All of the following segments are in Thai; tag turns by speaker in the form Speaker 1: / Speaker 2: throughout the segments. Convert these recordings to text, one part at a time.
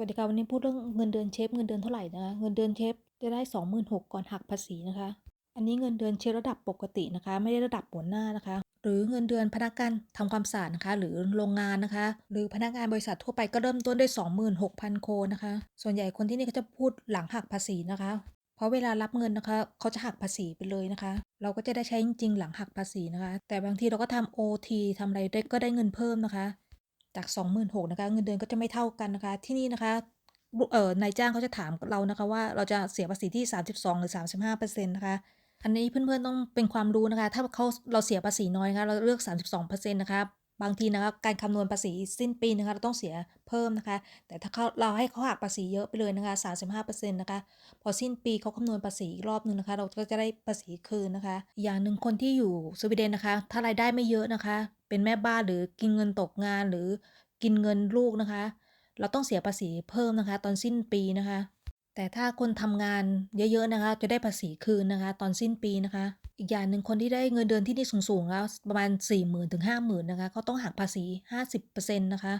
Speaker 1: วัสดีค่ะวันนี้พูดเรื่องเงินเดือนเชฟเงินเดือนเท่าไหร่นะคะเงินเดือนเชฟจะได้ 26,000ก่อนหักภาษีนะคะ อันนี้เงินเดือนเชฟระดับปกตินะคะ ไม่ได้ระดับหัวหน้านะคะ หรือเงินเดือนพนักงานทำความสะอาดนะคะ หรือโรงงานนะคะ หรือพนักงานบริษัททั่วไปก็เริ่มต้นด้วย 26,000 โคนะคะ ส่วนใหญ่คนที่นี่เขาจะพูดหลังหักภาษีนะคะ เพราะเวลารับเงินนะคะ เขาจะหักภาษีไปเลยนะคะ เราก็จะได้ใช้จริงๆหลังหักภาษีนะคะ แต่บางทีเราก็ทำ OT ทำอะไรได้ก็ได้เงินเพิ่มนะคะ จาก 26,000นะคะเงินเดือนก็จะไม่เท่ากันนะคะ ที่นี่นะคะเอ่อนายจ้างเขาจะถามเรานะคะว่าเราจะเสียภาษีที่ 32 หรือ 35%นะคะอันนี้เพื่อนๆต้องเป็นความรู้นะคะ ถ้าเขาเราเสียภาษีน้อยนะคะเราเลือก 32%นะคะบางทีนะคะการคำนวณภาษีสิ้นปีนะคะเราต้องเสียเพิ่มนะคะ แต่ถ้าเขาเราให้เขาหักภาษีเยอะไปเลยนะคะ 35%นะคะ พอสิ้นปีเขาคำนวณภาษีอีกรอบนึงนะคะ เราก็จะได้ภาษีคืนนะคะอีกอย่างหนึ่งคนที่อยู่สวีเดนนะคะ ถ้ารายได้ไม่เยอะนะคะ เป็นแม่บ้านหรือกินเงินตกงานหรือกินเงินลูกนะคะ เราต้องเสียภาษีเพิ่มนะคะ ตอนสิ้นปีนะคะ แต่ถ้าคนทำงานเยอะๆนะคะ จะได้ภาษีคืนนะคะ ตอนสิ้นปีนะคะ อีกอย่างหนึ่งคนที่ได้เงินเดือนที่นี่สูงๆแล้วประมาณ4 0 0 0 0ถึง50,000นะคะเขาต้องหักภาษี 50%นะคะ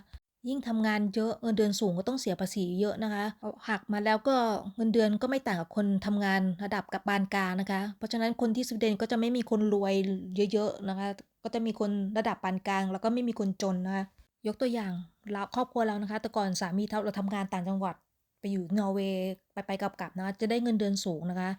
Speaker 1: ยิ่งทำงานเยอะเงินเดือนสูงก็ต้องเสียภาษีเยอะนะคะหักมาแล้วก็เงินเดือนก็ไม่ต่างกับคนทำงานระดับกับปานกลางนะคะ เพราะฉะนั้นคนที่สวีเดนก็จะไม่มีคนรวยเยอะๆนะคะ ก็จะมีคนระดับปานกลาง แล้วก็ไม่มีคนจนนะคะยกตัวอย่างเราครอบครัวเรานะคะ แต่ก่อนสามีเราทำงานต่างจังหวัดไปอยู่นอร์เวย์ไปไปกลับกลับนะคะจะได้เงินเดือนสูงนะคะ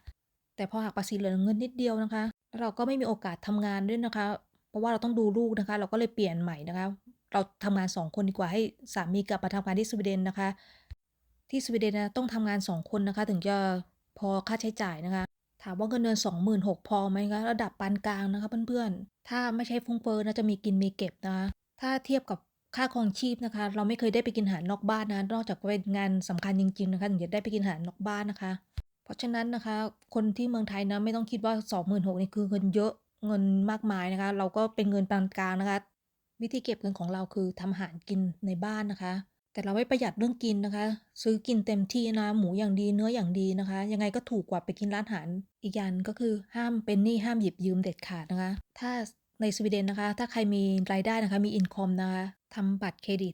Speaker 1: แต่พอหักภาษีเหลือเงินนิดเดียวนะคะแล้วเราก็ไม่มีโอกาสทำงานด้วยนะคะ เพราะว่าเราต้องดูลูกนะคะ เราก็เลยเปลี่ยนใหม่นะคะ เราทำงานสองคนดีกว่าให้สามีกลับมาทำงานที่สวีเดนนะคะ ที่สวีเดนนะต้องทำงานสองคนนะคะ ถึงจะพอค่าใช้จ่ายนะคะ ถามว่าเงินเดือน26,000พอไหมคะระดับปานกลางนะคะเพื่อนๆ ถ้าไม่ใช่ฟุ้งเฟ้อนะจะมีกินมีเก็บนะคะถ้าเทียบกับค่าครองชีพนะคะ เราไม่เคยได้ไปกินอาหารนอกบ้านนะนอกจากเป็นงานสำคัญจริงๆนะคะถึงจะได้ไปกินอาหารนอกบ้านนะคะ เพราะฉะนั้นนะคะ คนที่เมืองไทยนะไม่ต้องคิดว่า 26,000นี่คือเงินเยอะเงินมากมายนะคะ เราก็เป็นเงินปานกลางนะคะ วิธีเก็บเงินของเราคือทำอาหารกินในบ้านนะคะ แต่เราไม่ประหยัดเรื่องกินนะคะ ซื้อกินเต็มที่นะหมูอย่างดีเนื้ออย่างดีนะคะ ยังไงก็ถูกกว่าไปกินร้านอาหาร อีกอย่างก็คือห้ามเป็นหนี้ห้ามหยิบยืมเด็ดขาดนะคะ ถ้าในสวีเดนนะคะ ถ้าใครมีรายได้นะคะมีอินคอมนะคะทำบัตรเครดิต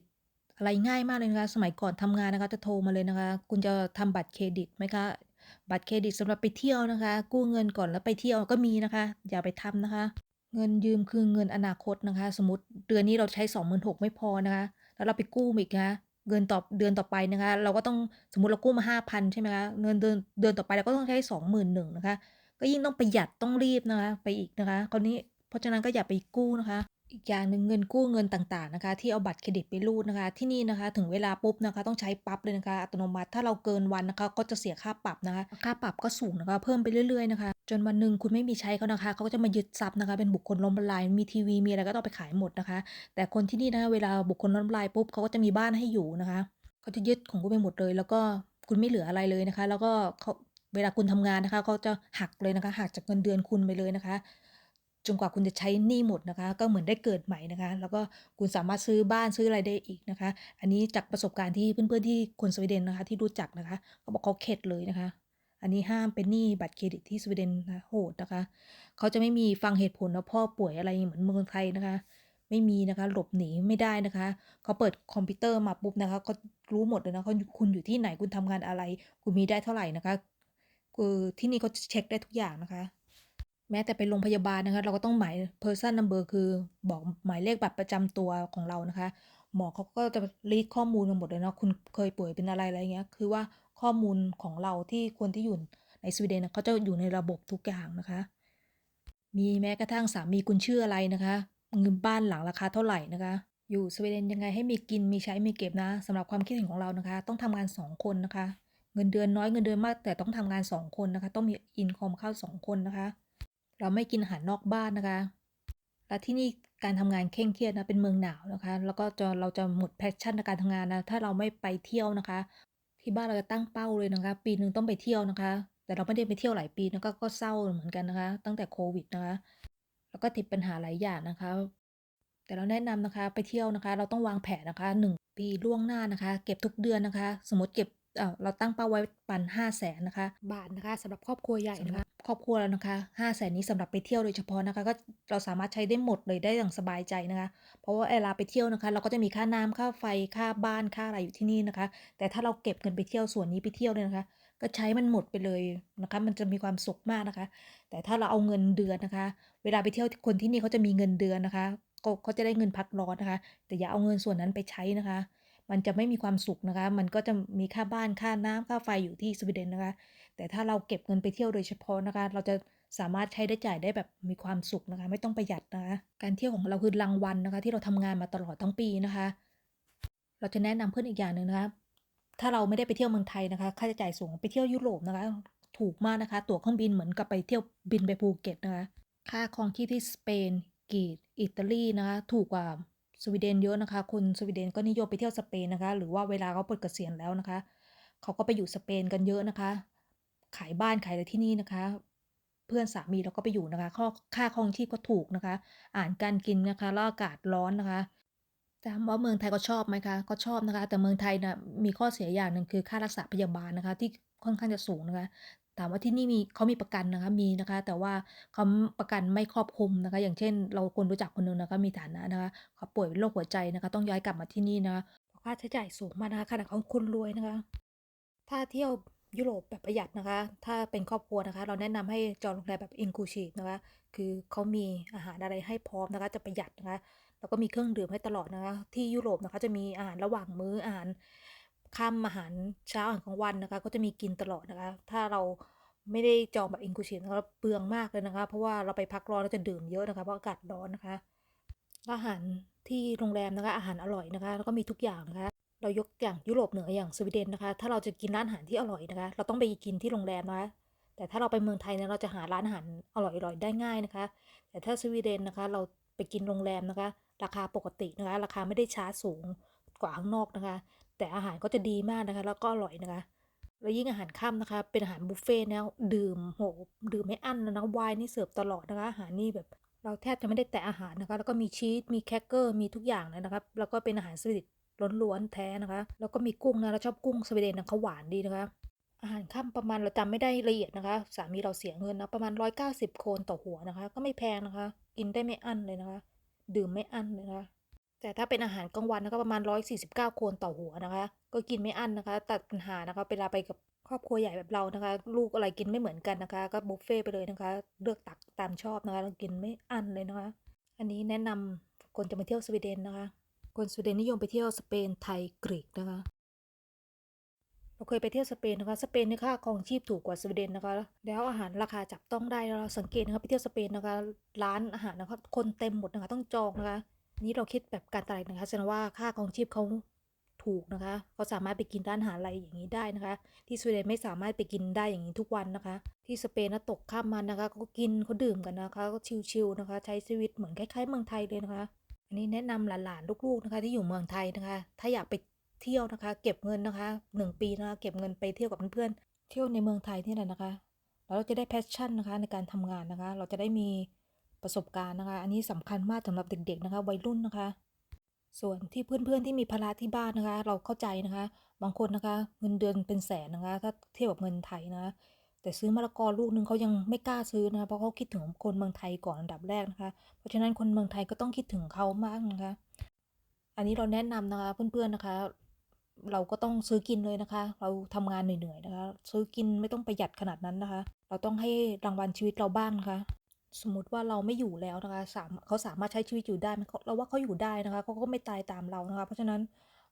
Speaker 1: อะไรง่ายมากเลยนะคะ สมัยก่อนทำงานนะคะจะโทรมาเลยนะคะ คุณจะทำบัตรเครดิตไหมคะบัตรเครดิตสำหรับไปเที่ยวนะคะ กู้เงินก่อนแล้วไปเที่ยวก็มีนะคะ อย่าไปทำนะคะ เงินยืมคือเงินอนาคตนะคะ สมมติเดือนนี้เราใช้ 26,000ไม่พอนะคะ แล้วเราไปกู้อีกนะคะเงินต่อเดือนต่อไปนะคะ เราก็ต้องสมมติเรากู้มา 5,000 ใช่ไหมคะเงินเดือนเดือนต่อไปเราก็ต้องใช้ 21,000นะคะ ก็ยิ่งต้องประหยัดต้องรีบนะคะ ไปอีกนะคะคราวนี้เพราะฉะนั้นก็อย่าไปกู้นะคะ อีกอย่างหนึ่งเงินกู้เงินต่างๆนะคะที่เอาบัตรเครดิตไปรูดนะคะ ที่นี่นะคะถึงเวลาปุ๊บนะคะต้องใช้ปั๊บเลยนะคะ อัตโนมัติถ้าเราเกินวันนะคะ ก็จะเสียค่าปรับนะคะ ค่าปรับก็สูงนะคะ เพิ่มไปเรื่อยๆนะคะ จนวันหนึ่งคุณไม่มีใช้เขานะคะเขาก็จะมายึดทรัพย์นะคะ เป็นบุคคลล้มละลายมีทีวีมีอะไรก็ต้องไปขายหมดนะคะ แต่คนที่นี่นะคะเวลาบุคคลล้มละลายปุ๊บเขาก็จะมีบ้านให้อยู่นะคะเขาจะยึดของคุณไปหมดเลย แล้วก็คุณไม่เหลืออะไรเลยนะคะ แล้วก็เขาเวลาคุณทำงานนะคะเขาจะหักเลยนะคะหักจากเงินเดือนคุณไปเลยนะคะ จนกว่าคุณจะใช้หนี้หมดนะคะ ก็เหมือนได้เกิดใหม่นะคะ แล้วก็คุณสามารถซื้อบ้านซื้ออะไรได้อีกนะคะ อันนี้จากประสบการณ์ที่เพื่อนๆที่คนสวีเดนนะคะ ที่รู้จักนะคะเขาบอกเขาเข็ดเลยนะคะ อันนี้ห้ามเป็นหนี้บัตรเครดิตที่สวีเดนนะโหดนะคะ เขาจะไม่มีฟังเหตุผลว่าพ่อป่วยอะไรเหมือนเมืองไทยนะคะ ไม่มีนะคะ หลบหนีไม่ได้นะคะ เขาเปิดคอมพิวเตอร์มาปุ๊บนะคะก็รู้หมดเลยนะเขาคุณอยู่ที่ไหนคุณทำงานอะไร คุณมีได้เท่าไหร่นะคะคือที่นี่เขาเช็คได้ทุกอย่างนะคะ แม้แต่ไปโรงพยาบาลนะคะ เราก็ต้องหมาย person number คือบอกหมายเลขบัตรประจำตัวของเรานะคะ หมอเขาก็จะรีดข้อมูลมาหมดเลยเนาะคุณเคยป่วยเป็นอะไรอะไรเงี้ยคือว่าข้อมูลของเราที่คนที่อยู่ในสวีเดนเขาจะอยู่ในระบบทุกอย่างนะคะ มีแม้กระทั่งสามีคุณชื่ออะไรนะคะเงินบ้านหลังราคาเท่าไหร่นะคะ อยู่สวีเดนยังไงให้มีกินมีใช้มีเก็บนะสำหรับความคิดเห็นของเรานะคะ ต้องทำงานสองคนนะคะ เงินเดือนน้อยเงินเดือนมากแต่ต้องทำงานสองคนนะคะ ต้องมีอินคอมเข้าสองคนนะคะ เราไม่กินอาหารนอกบ้านนะคะ และที่นี่การทำงานเคร่งเครียดนะเป็นเมืองหนาวนะคะ แล้วก็จะเราจะหมดแพชชั่นในการทำงานนะถ้าเราไม่ไปเที่ยวนะคะ ที่บ้านเราจะตั้งเป้าเลยนะคะ ปีหนึ่งต้องไปเที่ยวนะคะ แต่เราไม่ได้ไปเที่ยวหลายปีนะก็ก็เศร้าเหมือนกันนะคะ ตั้งแต่โควิดนะคะ แล้วก็ติดปัญหาหลายอย่างนะคะ แต่เราแนะนำนะคะไปเที่ยวนะคะ เราต้องวางแผนนะคะ 1 ปีล่วงหน้านะคะ เก็บทุกเดือนนะคะ สมมติเก็บเอ่อเราตั้งเป้าไว้ปัน5 0 0แสนนะคะ บาทนะคะสำหรับครอบครัวใหญ่นะคะ ครอบครัวเรานะคะ5 0 0แสนนี้สำหรับไปเที่ยวโดยเฉพาะนะคะก็เราสามารถใช้ได้หมดเลยได้อย่างสบายใจนะคะ เพราะว่าเวลาไปเที่ยวนะคะ เราก็จะมีค่าน้ำค่าไฟค่าบ้านค่าอะไรอยู่ที่นี่นะคะ แต่ถ้าเราเก็บเงินไปเที่ยวส่วนนี้ไปเที่ยวเนี่ยนะคะ ก็ใช้มันหมดไปเลยนะคะ มันจะมีความสุขมากนะคะ แต่ถ้าเราเอาเงินเดือนนะคะ เวลาไปเที่ยวคนที่นี่เขาจะมีเงินเดือนนะคะก็เขาจะได้เงินพักร้อนนะคะ แต่อย่าเอาเงินส่วนนั้นไปใช้นะคะมันจะไม่มีความสุขนะคะ มันก็จะมีค่าบ้าน ค่าน้ำค่าไฟอยู่ที่สวีเดนนะคะ แต่ถ้าเราเก็บเงินไปเที่ยวโดยเฉพาะนะคะ เราจะสามารถใช้ได้จ่ายได้แบบมีความสุขนะคะ ไม่ต้องประหยัดนะคะ การเที่ยวของเราคือรางวัลนะคะ ที่เราทำงานมาตลอดทั้งปีนะคะ เราจะแนะนำเพื่อนอีกอย่างหนึ่งนะคะ ถ้าเราไม่ได้ไปเที่ยวเมืองไทยนะคะ ค่าใช้จ่ายสูงไปเที่ยวยุโรปนะคะ ถูกมากนะคะ ตั๋วเครื่องบินเหมือนกับไปเที่ยวบินไปภูเก็ตนะคะ ค่าครองชีพที่สเปนกรีซอิตาลีนะคะ ถูกกว่าสวีเดนเยอะนะคะ คนสวีเดนก็นิยมไปเที่ยวสเปนนะคะ หรือว่าเวลาเขาปลดเกษียณแล้วนะคะ เขาก็ไปอยู่สเปนกันเยอะนะคะ ขายบ้านขายอะไรที่นี่นะคะ เพื่อนสามีเราก็ไปอยู่นะคะข้อค่าครองชีพก็ถูกนะคะอาหารการกินนะคะแล้วอากาศร้อนนะคะถามว่าเมืองไทยก็ชอบไหมคะ ก็ชอบนะคะ แต่เมืองไทยน่ะมีข้อเสียอย่างหนึ่งคือค่ารักษาพยาบาลนะคะ ที่ค่อนข้างจะสูงนะคะ ถามว่าที่นี่มีเขามีประกันนะคะมีนะคะ แต่ว่าเขาประกันไม่ครอบคลุมนะคะ อย่างเช่น เราคนรู้จักคนหนึ่งนะคะมีฐานะนะคะเขาป่วยเป็นโรคหัวใจนะคะ ต้องย้ายกลับมาที่นี่นะคะเพราะค่าใช้จ่ายสูงมากนะคะขนาดเขาคนรวยนะคะ ถ้าเที่ยว ยุโรปแบบประหยัดนะคะ ถ้าเป็นครอบครัวนะคะ เราแนะนำให้จองโรงแรมแบบ inclusive นะคะ คือเขามีอาหารอะไรให้พร้อมนะคะ จะประหยัดนะคะ แล้วก็มีเครื่องดื่มให้ตลอดนะคะ ที่ยุโรปนะคะจะมีอาหารระหว่างมื้ออาหารค่ำอาหารเช้าอาหารกลางวันนะคะ ก็จะมีกินตลอดนะคะ ถ้าเราไม่ได้จองแบบ inclusive นะคะเปลืองมากเลยนะคะ เพราะว่าเราไปพักร้อนเราจะดื่มเยอะนะคะ เพราะอากาศร้อนนะคะ อาหารที่โรงแรมนะคะ อาหารอร่อยนะคะ แล้วก็มีทุกอย่างนะคะ เรายกอย่างยุโรปเหนืออย่างสวีเดนนะคะ ถ้าเราจะกินร้านอาหารที่อร่อยนะคะ เราต้องไปกินที่โรงแรมนะคะ แต่ถ้าเราไปเมืองไทยเนี่ยเราจะหาร้านอาหารอร่อยๆได้ง่ายนะคะ แต่ถ้าสวีเดนนะคะ เราไปกินโรงแรมนะคะ ราคาปกตินะคะ ราคาไม่ได้ชาร์จสูงกว่าข้างนอกนะคะ แต่อาหารก็จะดีมากนะคะ แล้วก็อร่อยนะคะแล้วยิ่งอาหารค่ำนะคะ เป็นอาหารบุฟเฟ่ต์แล้วดื่มโหดื่มไม่อั้นเลยนะไวน์นี่เสิร์ฟตลอดนะคะ อาหารนี่แบบ เราแทบจะไม่ได้แตะอาหารนะคะ แล้วก็มีชีสมีแครกเกอร์มีทุกอย่างเลยนะครับแล้วก็เป็นอาหารสวีเดน ล้วนๆแท้นะคะ แล้วก็มีกุ้งนะเราชอบกุ้งสวีเดนนะเขาหวานดีนะคะ อาหารค่ำประมาณเราจำไม่ได้ละเอียดนะคะ สามีเราเสียเงินนะประมาณ 190 โครนต่อหัวนะคะ ก็ไม่แพงนะคะ กินได้ไม่อั้นเลยนะคะ ดื่มไม่อั้นเลยนะคะ แต่ถ้าเป็นอาหารกลางวันนะคะประมาณ 149 โครนต่อหัวนะคะ ก็กินไม่อั้นนะคะ ตัดปัญหานะคะเวลาไปกับครอบครัวใหญ่แบบเรานะคะ ลูกอะไรกินไม่เหมือนกันนะคะ ก็บุฟเฟ่ต์ไปเลยนะคะ เลือกตักตามชอบนะคะกินไม่อั้นเลยนะคะ อันนี้แนะนำคนจะมาเที่ยวสวีเดนนะคะ คนสวีเดนนิยมไปเที่ยวสเปนไทยกรีกนะคะเราเคยไปเที่ยวสเปนนะคะ สเปนนี่ค่าครองชีพถูกกว่าสวีเดนนะคะ แล้วอาหารราคาจับต้องได้เราสังเกตนะคะไปเที่ยวสเปนนะคะ ร้านอาหารนะคะคนเต็มหมดนะคะต้องจองนะคะ นี่เราคิดแบบการตลาดนะคะแสดงว่าค่าครองชีพเขาถูกนะคะเขาสามารถไปกินร้านอาหารอะไรอย่างนี้ได้นะคะ ที่สวีเดนไม่สามารถไปกินได้อย่างนี้ทุกวันนะคะ ที่สเปนนะตกข้ามมันนะคะเขาก็กินเขาดื่มกันนะคะก็ชิลๆนะคะ ใช้ชีวิตเหมือนคล้ายๆเมืองไทยเลยนะคะ อันนี้แนะนำหลานๆลูกๆนะคะที่อยู่เมืองไทยนะคะ ถ้าอยากไปเที่ยวนะคะ เก็บเงินนะคะหนึ่งปีนะคะเก็บเงินไปเที่ยวกับเพื่อนๆเที่ยวในเมืองไทยนี่แหละนะคะแล้วเราจะได้แพชชั่นนะคะในการทำงานนะคะ เราจะได้มีประสบการณ์นะคะ อันนี้สำคัญมากสำหรับเด็ก ๆ นะคะวัยรุ่นนะคะ ส่วนที่เพื่อนๆที่มีภาระที่บ้านนะคะ เราเข้าใจนะคะ บางคนนะคะ เงินเดือนเป็นแสนนะคะ ถ้าเทียบกับเงินไทยนะะ แต่ซื้อมะละกอลูกนึงเขายังไม่กล้าซื้อนะเพราะเขาคิดถึงคนเมืองไทยก่อนอันดับแรกนะคะ เพราะฉะนั้นคนเมืองไทยก็ต้องคิดถึงเขามากนะคะ อันนี้เราแนะนำนะคะเพื่อนๆนะคะ เราก็ต้องซื้อกินเลยนะคะ เราทำงานเหนื่อยๆนะคะ ซื้อกินไม่ต้องประหยัดขนาดนั้นนะคะ เราต้องให้รางวัลชีวิตเราบ้างนะคะสมมติว่าเราไม่อยู่แล้วนะคะสามเขาสามารถใช้ชีวิตอยู่ได้เราว่าเขาอยู่ได้นะคะเขาก็ไม่ตายตามเรานะคะ เพราะฉะนั้น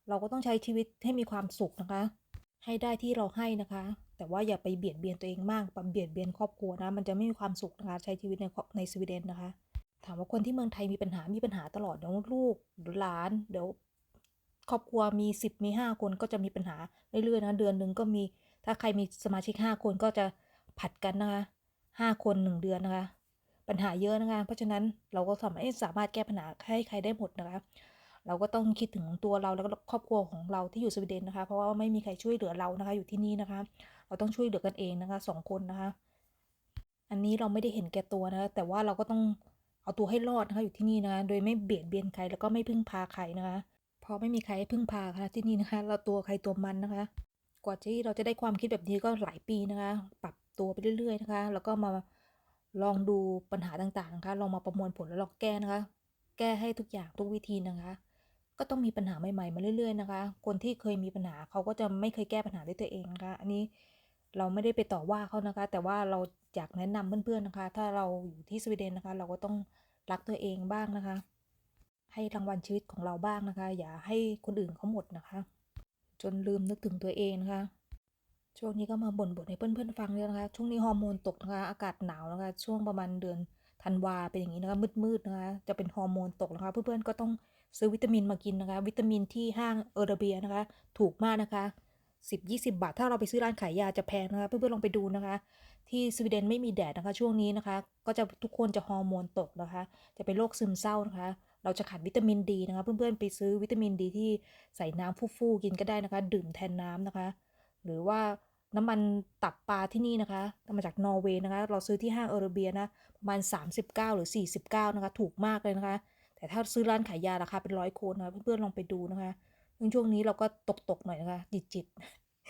Speaker 1: เราก็ต้องใช้ชีวิตให้มีความสุขนะคะ ให้ได้ที่เราให้นะคะ แต่ว่าอย่าไปเบียดเบียนตัวเองมากไปเบียดเบียนครอบครัวนะ มันจะไม่มีความสุขนะคะใช้ชีวิตในในสวีเดนนะคะ ถามว่าคนที่เมืองไทยมีปัญหา มีปัญหาตลอดเดี๋ยวลูกเดี๋ยวหลาน เดี๋ยวครอบครัวมีสิบมีห้าคนก็จะมีปัญหาเรื่อยๆนะ เดือนหนึ่งก็มี ถ้าใครมีสมาชิกห้าคนก็จะผัดกันนะคะห้าคนหนึ่งเดือนนะคะ ปัญหาเยอะนะคะ เพราะฉะนั้นเราก็สามารถสามารถแก้ปัญหาให้ใครได้หมดนะคะ เราก็ต้องคิดถึงตัวเราแล้วก็ครอบครัวของเราที่อยู่สวีเดนนะคะ เพราะว่าไม่มีใครช่วยเหลือเรานะคะ อยู่ที่นี่นะคะ เราต้องช่วยเหลือกันเองนะคะสองคนนะคะ อันนี้เราไม่ได้เห็นแก่ตัวนะคะแต่ว่าเราก็ต้องเอาตัวให้รอดนะคะอยู่ที่นี่นะคะโดยไม่เบียดเบียนใครแล้วก็ไม่พึ่งพาใครนะคะเพราะไม่มีใครให้พึ่งพาค่ะที่นี่นะคะ เราตัวใครตัวมันนะคะ กว่าที่เราจะได้ความคิดแบบนี้ก็หลายปีนะคะ ปรับตัวไปเรื่อย ๆ นะคะ แล้วก็มาลองดูปัญหาต่างๆนะคะลองมาประมวลผลแล้วลองแก้นะคะ แก้ให้ทุกอย่างทุกวิธีนะคะ ก็ต้องมีปัญหาใหม่ๆมาเรื่อย ๆ นะคะ คนที่เคยมีปัญหาเขาก็จะไม่เคยแก้ปัญหาด้วยตัวเองนะคะ อันนี้เราไม่ได้ไปต่อว่าเขานะคะ แต่ว่าเราอยากแนะนำเพื่อนๆนะคะ ถ้าเราอยู่ที่สวีเดนนะคะ เราก็ต้องรักตัวเองบ้างนะคะ ให้รางวัลชีวิตของเราบ้างนะคะ อย่าให้คนอื่นเขาหมดนะคะ จนลืมนึกถึงตัวเองนะคะ ช่วงนี้ก็มาบ่นๆให้เพื่อนๆฟังเลยนะคะ ช่วงนี้ฮอร์โมนตกนะคะ อากาศหนาวนะคะ ช่วงประมาณเดือน ธันวาเป็นอย่างนี้นะคะมืดๆนะคะจะเป็นฮอร์โมนตกนะคะ เพื่อนๆก็ต้องซื้อวิตามินมากินนะคะ วิตามินที่ห้างเออร์เบียนะคะ ถูกมากนะคะ 10-20 บาท ถ้าเราไปซื้อร้านขายยาจะแพงนะคะ เพื่อนๆลองไปดูนะคะ ที่สวีเดนไม่มีแดดนะคะ ช่วงนี้นะคะ ก็จะทุกคนจะฮอร์โมนตกนะคะ จะเป็นโรคซึมเศร้านะคะ เราจะขาดวิตามินดีนะคะ เพื่อนๆไปซื้อวิตามินดีที่ใส่น้ำฟู่ๆกินก็ได้นะคะ ดื่มแทนน้ำนะคะ หรือว่า น้ำมันตับปลาที่นี่นะคะมาจากนอร์เวย์นะคะ เราซื้อที่ห้างเออร์เบียนะประมาณ 39 หรือ 49 นะคะ ถูกมากเลยนะคะ แต่ถ้าซื้อร้านขายยาราคาเป็นร้อยโคนนะคะเพื่อนๆลองไปดูนะคะซึ่งช่วงนี้เราก็ตกๆหน่อยนะคะจิตจิต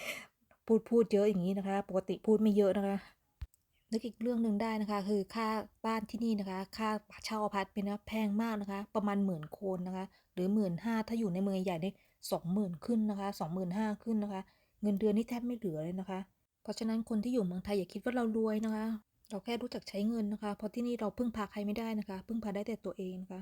Speaker 1: ๆพูดพูดเยอะอย่างนี้นะคะ ปกติพูดไม่เยอะนะคะนึกอีกเรื่องหนึ่งได้นะคะ คือค่าบ้านที่นี่นะคะ ค่าเช่าอพาร์ตเมนต์นะแพงมากนะคะ ประมาณหมื่นโคนนะคะ หรือหมื่นห้าถ้าอยู่ในเมืองใหญ่ได้สองหมื่นขึ้นนะคะสองหมื่นห้าขึ้นนะคะ เงินเดือนนี่แทบไม่เหลือเลยนะคะ เพราะฉะนั้นคนที่อยู่เมืองไทยอย่าคิดว่าเรารวยนะคะ เราแค่รู้จักใช้เงินนะคะ เพราะที่นี่เราพึ่งพาใครไม่ได้นะคะ พึ่งพาได้แต่ตัวเองนะคะ